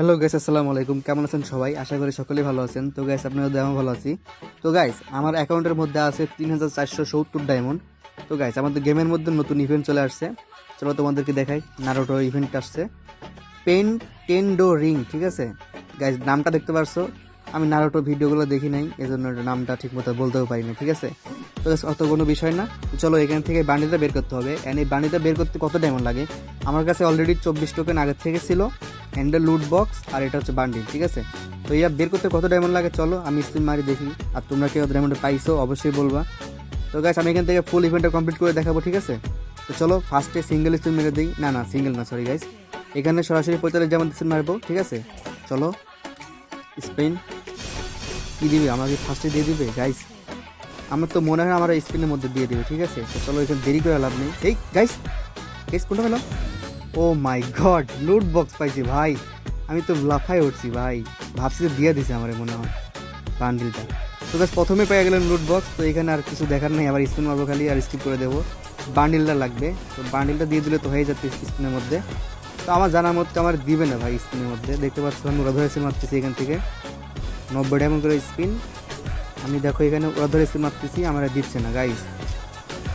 Hello guys আসসালামু আলাইকুম। কেমন আছেন সবাই? আশা করি সকলেই ভালো আছেন। তো গাইস আপনাদের আমি ভালো আছি। তো গাইস আমার অ্যাকাউন্টের মধ্যে আছে তিন হাজার চারশো সত্তর ডায়মন্ড তো গাইস আমাদের গেমের মধ্যে নতুন ইভেন্ট চলে আসছে। চলো তোমাদেরকে দেখাই। নারোটো ইভেন্ট আসছে। পেন টেন্ডো রিং ঠিক আছে? গাইস নামটা দেখতে পারছ? আমি নারোটো ভিডিওগুলো দেখি নাই এই জন্য নামটা ঠিক মতো বলতেও পারি না, ঠিক আছে? তো অত কোনো বিষয় না। চলো এখান থেকে বান্ডিলটা বের করতে হবে। অ্যান্ড এই বান্ডিলটা বের করতে কত ডায়মন্ড লাগে? আমার কাছে অলরেডি চব্বিশ টোকেন আগের থেকে ছিল হ্যান্ডেল লুট বক্স আর এটা হচ্ছে বান্ডিল ঠিক আছে? তো ইয়া, বের করতে কত ডায়মন্ড লাগে? চলো, আমি স্ক্রিন মারি দেখি। আর তোমরা কেউ ডায়মন্ড পাইছো, অবশ্যই বলবা। তো গাছ আমি এখান থেকে ফুল ইভেন্টটা কমপ্লিট করে দেখাবো, ঠিক আছে? তো চলো ফার্স্টে সিঙ্গেল স্পিন মেরে দিই। না না সিঙ্গেল না সরি গাইস এখানে সরাসরি পঁয়তাল্লিশ যেমন স্পিন মারবো, ঠিক আছে? চলো স্পিন কী দিবি? আমাকে ফার্স্টে দিয়ে দিবে? গাইস আমার তো মনে হয় আমার স্পিনের মধ্যে দিয়ে দিবে, ঠিক আছে? তো চলো এখানে দেরি করে লাভ নেই। এই গাইস গাইস কোনটা পেলাম? ও মাই গড লুট বক্স পাইছি ভাই। আমি তো লাফাই উঠছি ভাই। ভাবছি যে দিয়ে দিছে আমার মনে হয় বান্ডিলটা তো গাছ প্রথমে পেয়ে গেলেন লুট বক্স তো এখানে আর কিছু দেখার নেই, আবার স্পিন মারবো খালি আর স্কিপ করে দেবো। বান্ডিলটা লাগবে, তো বান্ডিলটা দিয়ে দিলে তো হয়ে যাচ্ছে স্পিনের মধ্যে। তো আমার জানার মধ্যে আমার দিবে না ভাই স্পিনের মধ্যে। দেখতে পাচ্ছ আমি ওরা ধরেছে মারতেছি এখান থেকে। নব্বই ডায়মন্ড করে স্পিন আমি দেখো এখানে ওরা ধরে স্পিন মারতেছি, আমার দিচ্ছে না গাইস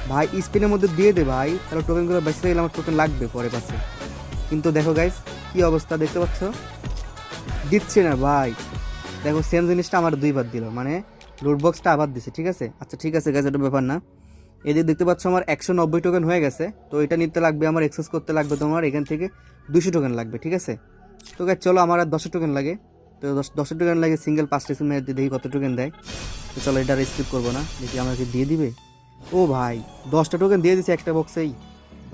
ভাই স্পিনের মধ্যে দিয়ে দে ভাই, তাহলে টোকেনগুলো বেঁচে গেলে আমার টোকেন লাগবে পরে পাশে। কিন্তু দেখো গাইস কি অবস্থা দেখতে পাচ্ছ? দিচ্ছে না ভাই। দেখো সেম জিনিসটা আমার দুইবার দিল মানে লুট বক্সটা আবার দিছে, ঠিক আছে? আচ্ছা ঠিক আছে গাইস এটা ব্যাপার না। এদিকে দেখতে পাচ্ছ আমার একশো নব্বই টোকেন হয়ে গেছে, তো এটা নিতে লাগবে, আমার এক্সেস করতে লাগবে তোমার, এখান থেকে দুশো টোকেন লাগবে, ঠিক আছে? তো গাইস চলো আমার আর দশো টোকেন লাগে। তো দশ দশো টোকেন লাগে সিঙ্গেল পাঁচটা সিম মেরে দেখি কত টোকেন দেয়। তো চলো এটা স্কিপ করব না, দেখি আমাকে দিয়ে দিবে। ও ভাই, দশটা টোকেন দিয়ে দিছে একটা বক্সেই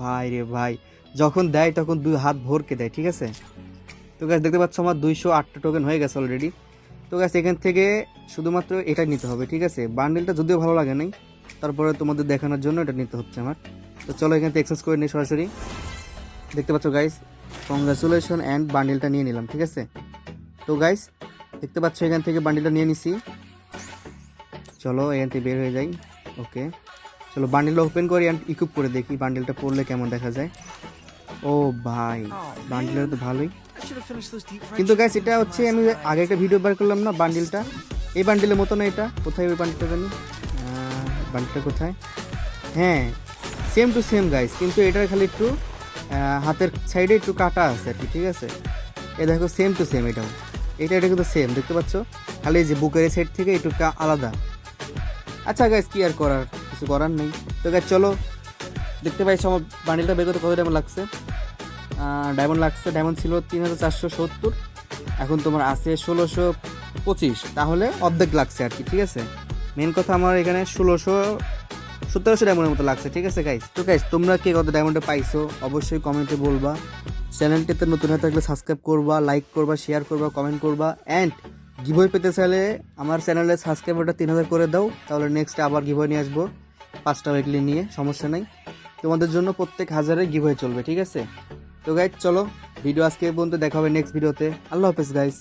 ভাই রে ভাই, যখন দেয় তখন দুই হাত ভরকে দেয়, ঠিক আছে? তো গাছ দেখতে পাচ্ছ আমার দুইশো আটটা টোকেন হয়ে গেছে অলরেডি তো গাছ এখান থেকে শুধুমাত্র এটা নিতে হবে, ঠিক আছে? বান্ডেলটা যদিও ভালো লাগে নাই, তারপরে তোমাদের দেখানোর জন্য এটা নিতে হচ্ছে আমার। তো চলো এখান থেকে এক্সচেঞ্জ করে নিই সরাসরি। দেখতে পাচ্ছ গাইস কংগ্রাচুলেশন অ্যান্ড বান্ডেলটা নিয়ে নিলাম, ঠিক আছে? তো গাইস দেখতে পাচ্ছ এখান থেকে বান্ডিলটা নিয়ে নিছি। চলো এখান থেকে বের হয়ে যাই। ওকে চলো বান্ডেলটা ওপেন করি ইকুপ করে দেখি বান্ডিলটা পড়লে কেমন দেখা যায়। ও ভাই, বান্ডেলটা তো ভালোই। কিন্তু গাইস এটা হচ্ছে আমি আগে একটা ভিডিও বার করলাম না বান্ডিলটা। এই বান্ডিলের মতো না এটা। কোথায় ওই বান্ডেলটা জানি? বান্ডেলটা কোথায়? হ্যাঁ সেম টু সেম গাইস কিন্তু এটার খালি একটু হাতের সাইডে একটু কাটা আছে আর কি, ঠিক আছে? এ দেখো সেম টু সেম এটাও। এটা এটা কিন্তু সেম দেখতে পাচ্ছ? খালি যে বুকের সেট থেকে একটু কা- আলাদা। আচ্ছা গাইস কি আর করার? কিছু করার নেই। তো গাইস চলো। দেখতে পাইছো আমার বান্ডিলটা বের করতে কত ডায়মন্ড লাগছে? ডায়মন্ড লাগছে ডায়মন্ড ছিল তিন হাজার চারশো সত্তর। এখন তোমার আছে ষোলোশো পঁচিশ। তাহলে অর্ধেক লাগছে আর কি, ঠিক আছে? মেন কথা আমার এখানে ষোলোশো, সতেরোশো ডায়মন্ডের মতো লাগছে, ঠিক আছে গাইস তো গাইস তোমরা কে কত ডায়মন্ডে পাইছো? অবশ্যই কমেন্টে বলবা। চ্যানেলটিতে নতুন হয়ে থাকলে সাবস্ক্রাইব করবা লাইক করবা শেয়ার করবা কমেন্ট করবা অ্যান্ড গিভয় পেতে চাইলে আমার চ্যানেলে সাবস্ক্রাইবারটা তিন হাজার করে দাও, তাহলে নেক্সট আবার গিভয় নিয়ে আসব। পাঁচটা উইকলি নিয়ে, সমস্যা নেই। তোমাদের জন্য প্রত্যেক হাজারে গিভয় চলবে, ঠিক আছে? তো গাইজ চলো ভিডিও আজকে পর্যন্ত দেখা হবে নেক্সট ভিডিওতে আল্লাহ হাফেজ গাইজ